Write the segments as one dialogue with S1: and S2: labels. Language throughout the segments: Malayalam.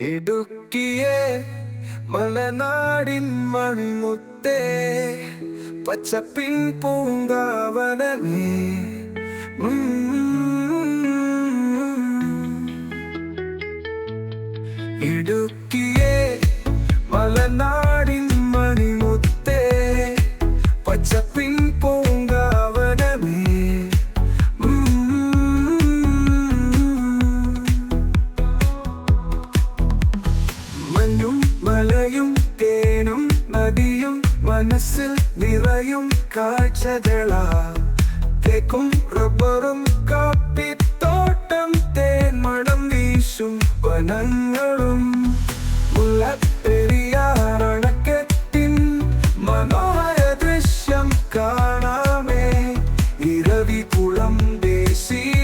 S1: ഇടുക്കിയെ മലനാടിൻ മൺമുത്തേ പച്ചപ്പിൻ പൂങ്കാവനമേ ഉം. നദിയും മനസ്സിൽ നിറയും കാഴ്ചകള തേക്കും റബ്ബറും തേൻ മണം വീശും വനങ്ങളും. മുല്ലപ്പെരിയാറണക്കെട്ടിൻ മനോഹര ദൃശ്യം കാണാമേ. ഇരവികുളം ദേശീയോദ്യാനം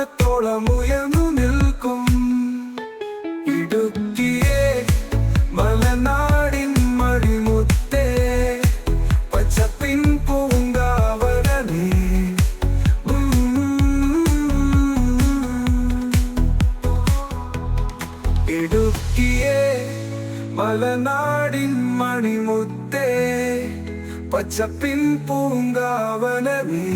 S1: മനത്തോളം ഉയർന്നു നിൽക്കും. ഇടുക്കിയെ മലനാടിൻ മടിമുത്തേ പച്ചപ്പിൻ പൂങ്കാവനേ ഇടുക്കിയെ മലനാടിൻ മണിമുത്തേ പച്ചപ്പിൻ പൂങ്കാവനമേ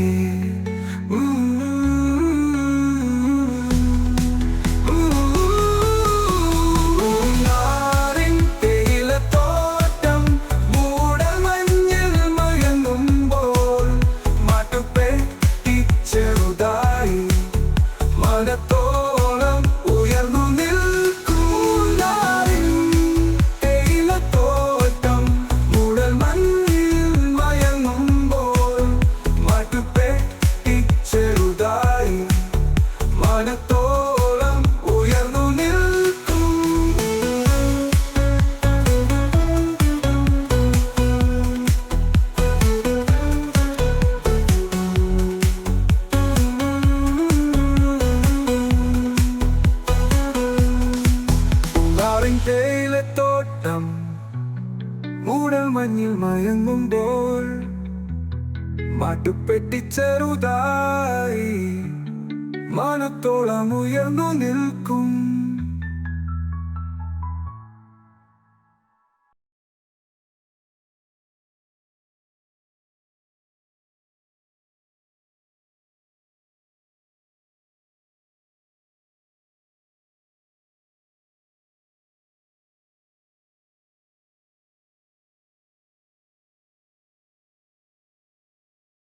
S1: മൂടൽ മഞ്ഞിൽ മയങ്ങുമ്പോൾ മാട്ടുപെട്ടി ചെറുതായി മനത്തോളം ഉയർന്നു നിൽക്കും.